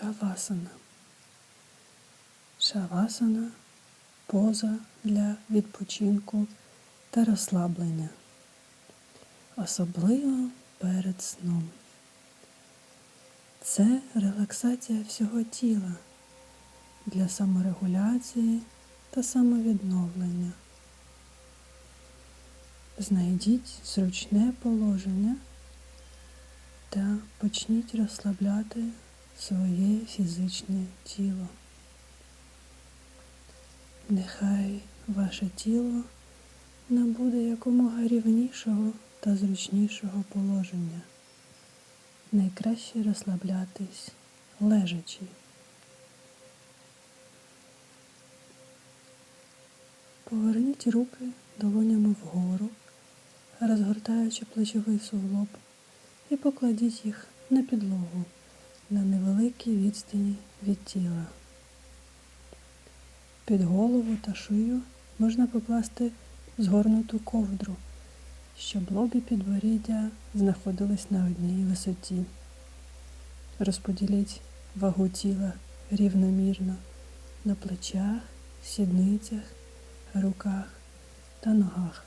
Шавасана. Шавасана поза для відпочинку та розслаблення, особливо перед сном. Це релаксація всього тіла для саморегуляції та самовідновлення. Знайдіть зручне положення та почніть розслабляти своє фізичне тіло. Нехай ваше тіло набуде якомога рівнішого та зручнішого положення. Найкраще розслаблятись лежачи. Поверніть руки долонями вгору, розгортаючи плечовий суглоб, і покладіть їх на підлогу на невеликій відстані від тіла. Під голову та шию можна покласти згорнуту ковдру, щоб лоб і підборіддя знаходились на одній висоті. Розподіліть вагу тіла рівномірно на плечах, сідницях, руках та ногах.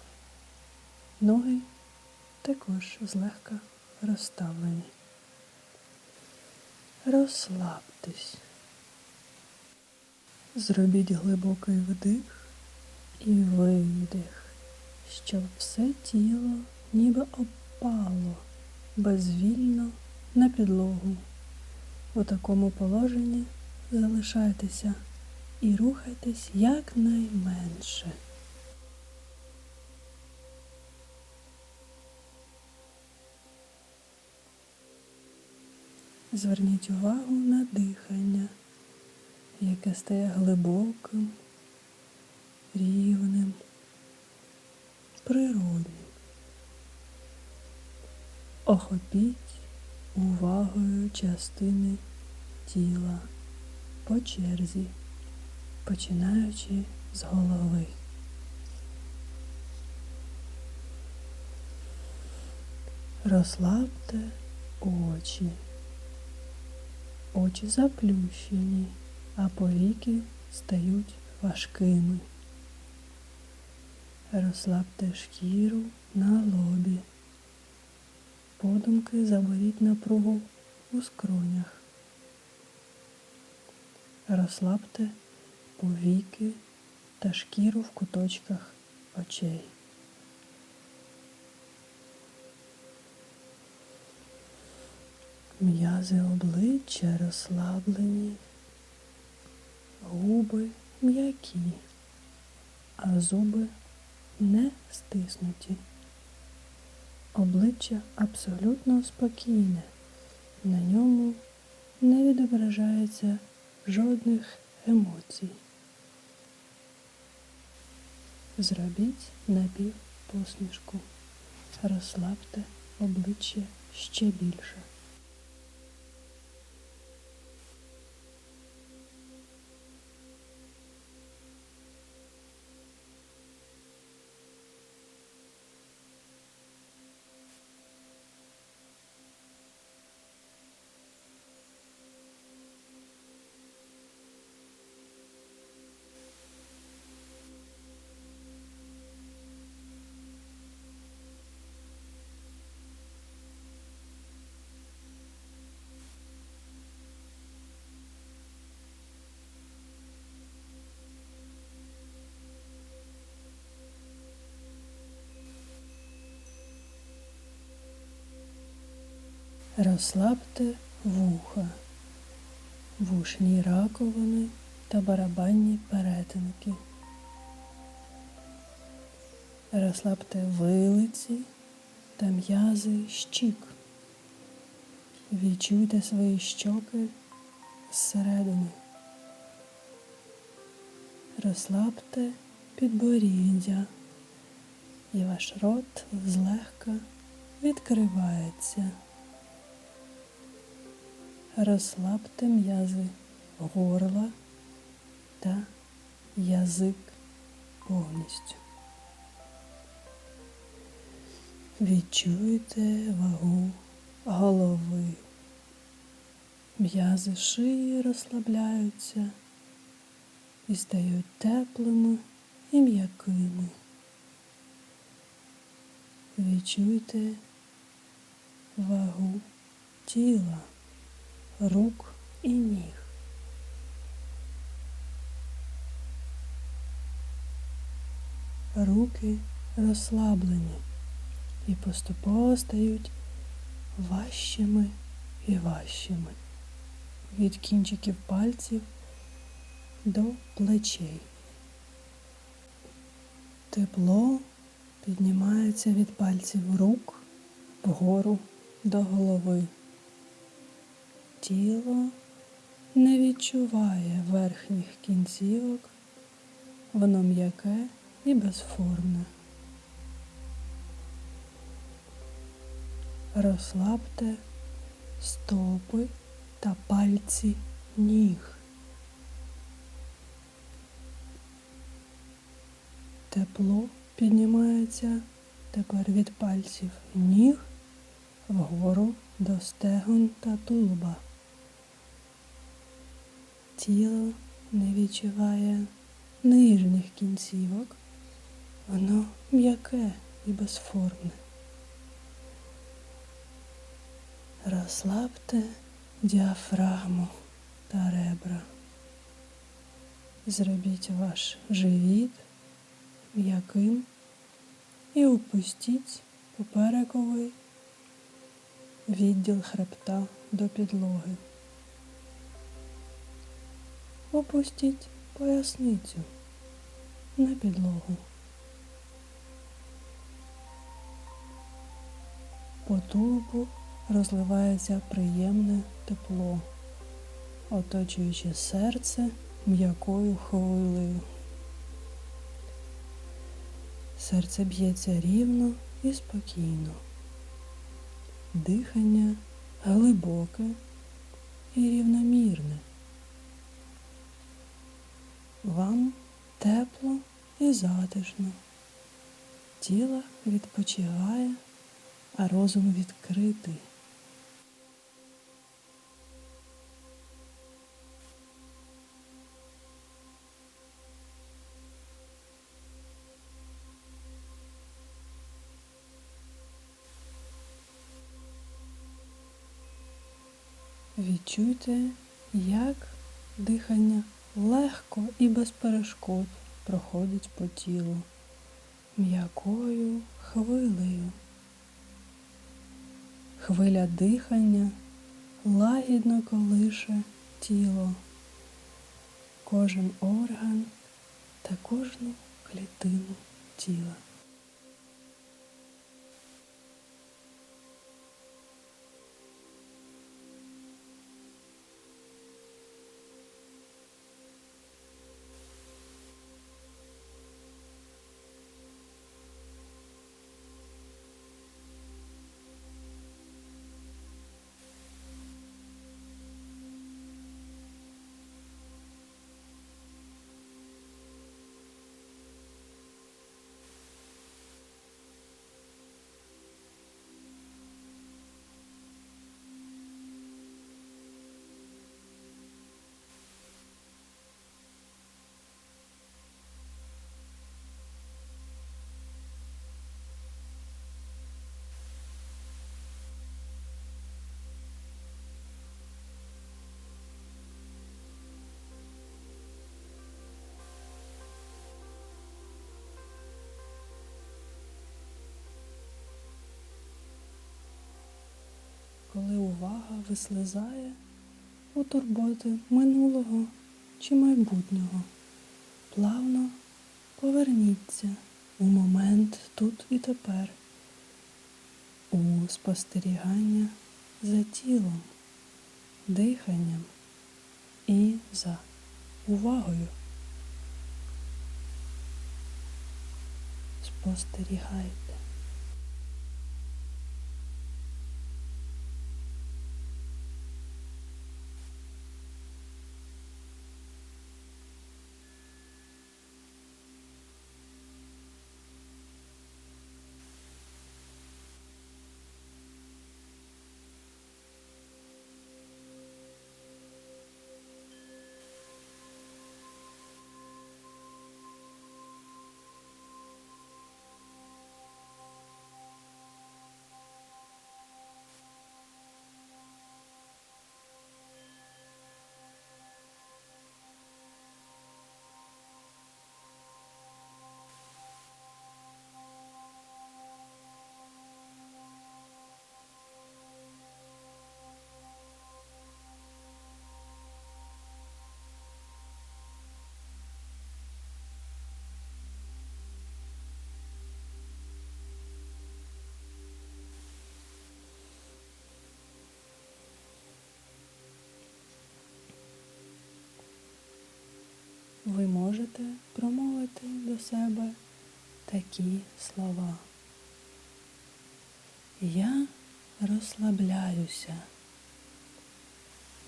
Ноги також злегка розставлені. Розслабтесь. Зробіть глибокий вдих і видих, щоб все тіло ніби опало безвільно на підлогу. У такому положенні залишайтеся і рухайтесь якнайменше. Зверніть увагу на дихання, яке стає глибоким, рівним, природним. Охопіть увагою частини тіла по черзі, починаючи з голови. Розслабте очі. Очі заплющені, а повіки стають важкими. Розслабте шкіру на лобі. Подумки заберіть напругу у скронях. Розслабте повіки та шкіру в куточках очей. М'язи обличчя розслаблені, губи м'які, а зуби не стиснуті. Обличчя абсолютно спокійне, на ньому не відображається жодних емоцій. Зробіть напівпосмішку. Розслабте обличчя ще більше. Розслабте вуха, вушні раковини та барабанні перетинки. Розслабте вилиці та м'язи щік. Відчуйте свої щоки зсередини. Розслабте підборіддя і ваш рот злегка відкривається. Розслабте м'язи горла та язик повністю. Відчуйте вагу голови. М'язи шиї розслабляються і стають теплими і м'якими. Відчуйте вагу тіла, рук і ніг. Руки розслаблені і поступово стають важчими і важчими від кінчиків пальців до плечей. Тепло піднімається від пальців рук вгору до голови. Тіло не відчуває верхніх кінцівок, воно м'яке і безформне. Розслабте стопи та пальці ніг. Тепло піднімається тепер від пальців ніг вгору до стегон та тулуба. Тіло не відчуває нижніх кінцівок, воно м'яке і безформне. Розслабте діафрагму та ребра. Зробіть ваш живіт м'яким і опустіть поперековий відділ хребта до підлоги. Опустіть поясницю на підлогу. По тулубу розливається приємне тепло, оточуючи серце м'якою хвилею. Серце б'ється рівно і спокійно. Дихання глибоке і рівномірне. Вам тепло і затишно. Тіло відпочиває, а розум відкритий. Відчуйте, як дихання легко і без перешкод проходить по тілу м'якою хвилею. Хвиля дихання лагідно колише тіло, кожен орган та кожну клітину тіла. Вислизає у турботи минулого чи майбутнього. Плавно поверніться у момент тут і тепер, у спостерігання за тілом, диханням і за увагою. Спостерігайте. Можете промовити до себе такі слова. Я розслабляюся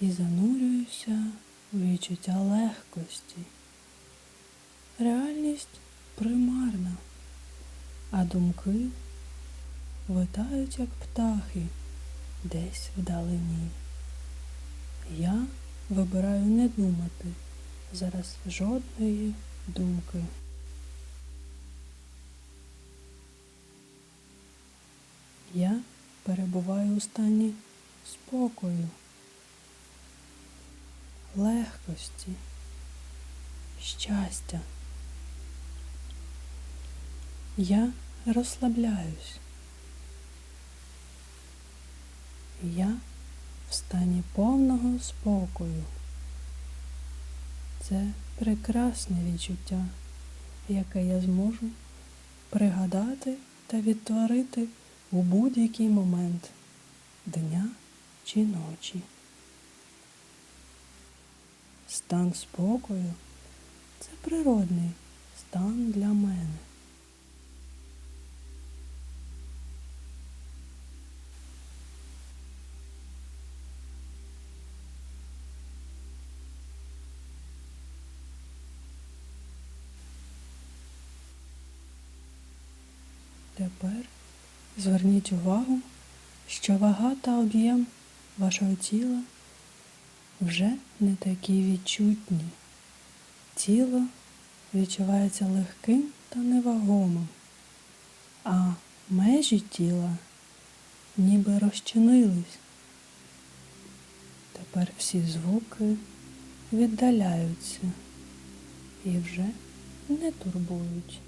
і занурююся в відчуття легкості. Реальність примарна, а думки летають, як птахи, десь вдалині. Я вибираю не думати зараз жодної думки. Я перебуваю у стані спокою, легкості, щастя. Я розслабляюсь. Я в стані повного спокою. Це прекрасне відчуття, яке я зможу пригадати та відтворити у будь-який момент дня чи ночі. Стан спокою це природний стан для мене. Тепер зверніть увагу, що вага та об'єм вашого тіла вже не такі відчутні. Тіло відчувається легким та невагомим, а межі тіла ніби розчинились. Тепер всі звуки віддаляються і вже не турбують.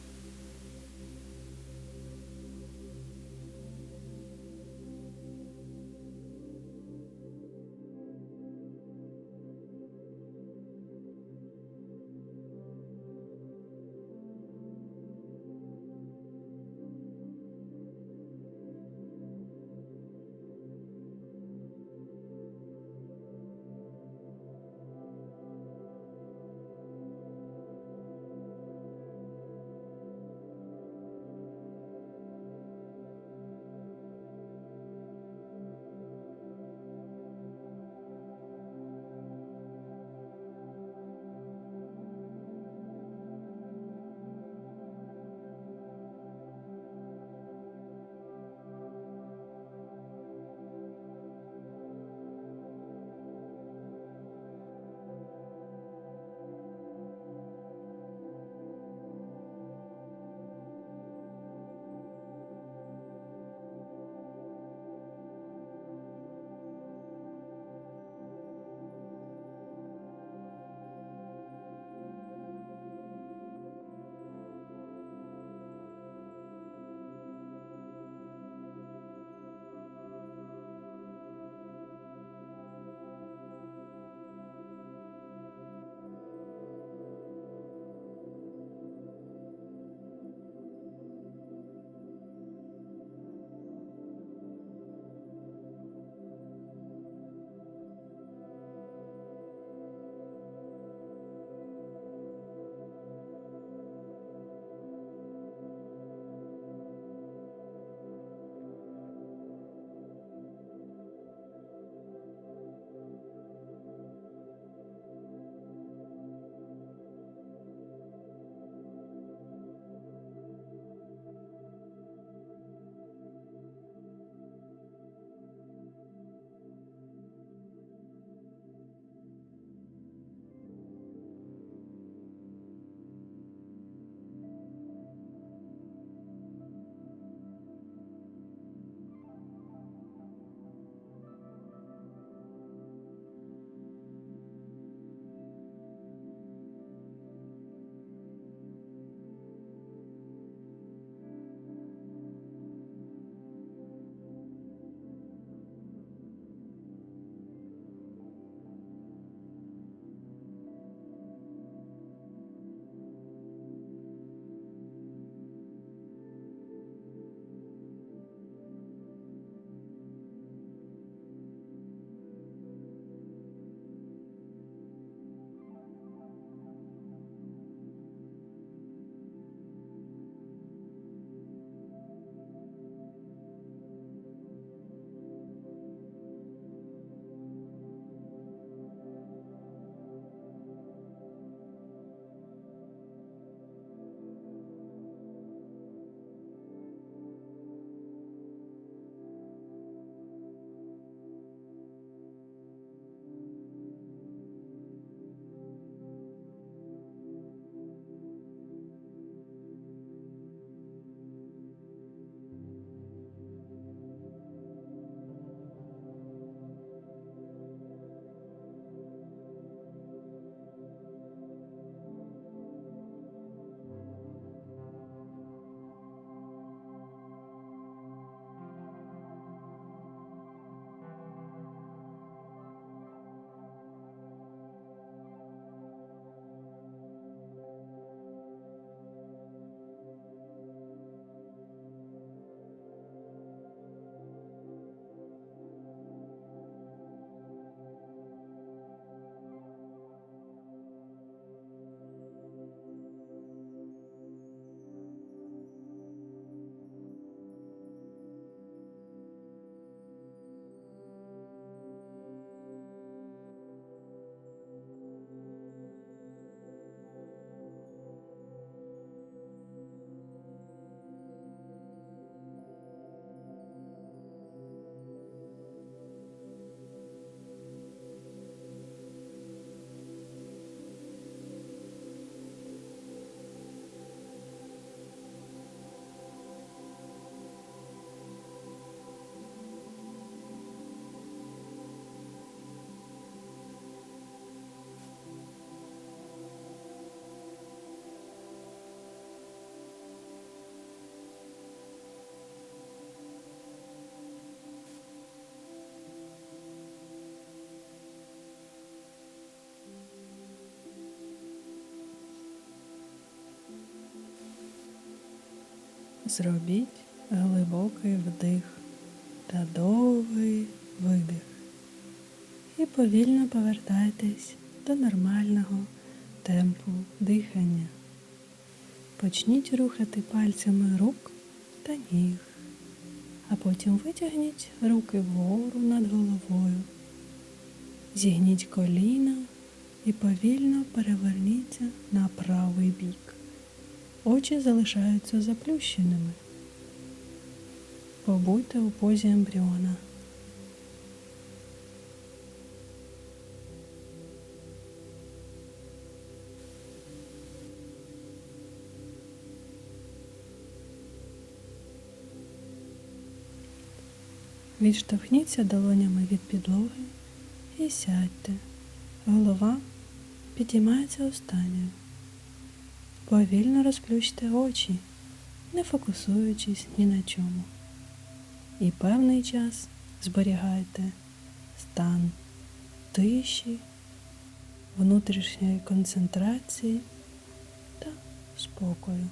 Зробіть глибокий вдих та довгий видих. І повільно повертайтесь до нормального темпу дихання. Почніть рухати пальцями рук та ніг, а потім витягніть руки вгору над головою. Зігніть коліна і повільно переверніться на правий бік. Очі залишаються заплющеними. Побудьте у позі ембріона. Відштовхніться долонями від підлоги і сядьте. Голова підіймається останньою. Повільно розплющте очі, не фокусуючись ні на чому. І певний час зберігайте стан тиші, внутрішньої концентрації та спокою.